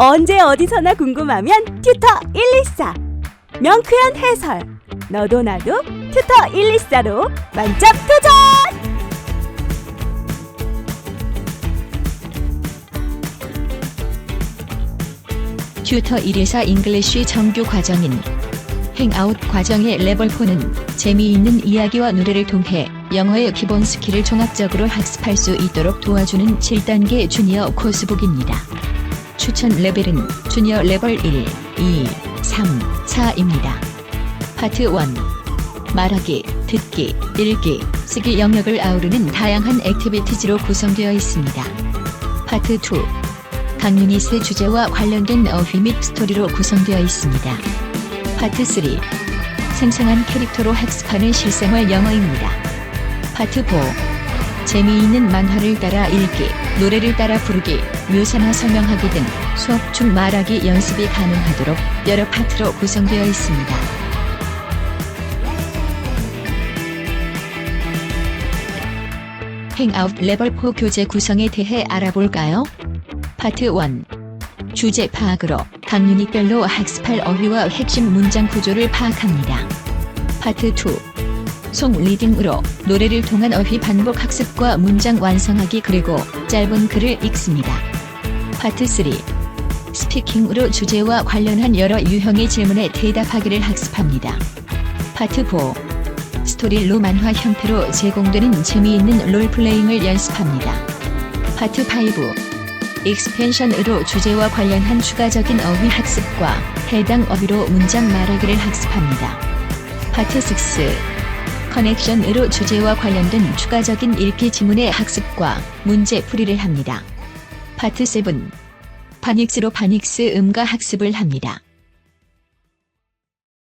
언제 어디서나 궁금하면 튜터 114 명쾌한 해설 너도 나도 튜터 114로 만점 도전! 튜터 114 잉글리쉬 정규 과정인 행아웃 과정의 레벨 4는 재미있는 이야기와 노래를 통해 영어의 기본 스킬을 종합적으로 학습할 수 있도록 도와주는 7단계 주니어 코스북입니다. 추천 레벨은 주니어 레벨 1, 2, 3, 4입니다. 파트 1 말하기, 듣기, 읽기, 쓰기 영역을 아우르는 다양한 액티비티즈로 구성되어 있습니다. 파트 2 각 유닛의 주제와 관련된 어휘 및 스토리로 구성되어 있습니다. 파트 3 생생한 캐릭터로 학습하는 실생활 영어입니다. 파트 4 재미있는 만화를 따라 읽기, 노래를 따라 부르기, 묘사나 설명하기 등 수업 중 말하기 연습이 가능하도록 여러 파트로 구성되어 있습니다. 행아웃 레벨 4 교재 구성에 대해 알아볼까요? 파트 1 주제 파악으로 각 유닛별로 학습할 어휘와 핵심 문장 구조를 파악합니다. 파트 2 송 리딩으로 노래를 통한 어휘 반복 학습과 문장 완성하기 그리고 짧은 글을 읽습니다. 파트 3 스피킹으로 주제와 관련한 여러 유형의 질문에 대답하기를 학습합니다. 파트 4 스토리로 만화 형태로 제공되는 재미있는 롤플레잉을 연습합니다. 파트 5 익스펜션으로 주제와 관련한 추가적인 어휘 학습과 해당 어휘로 문장 말하기를 학습합니다. 파트 6 커넥션으로 주제와 관련된 추가적인 읽기 지문의 학습과 문제 풀이를 합니다. 파트 7 파닉스로 파닉스 음가 학습을 합니다.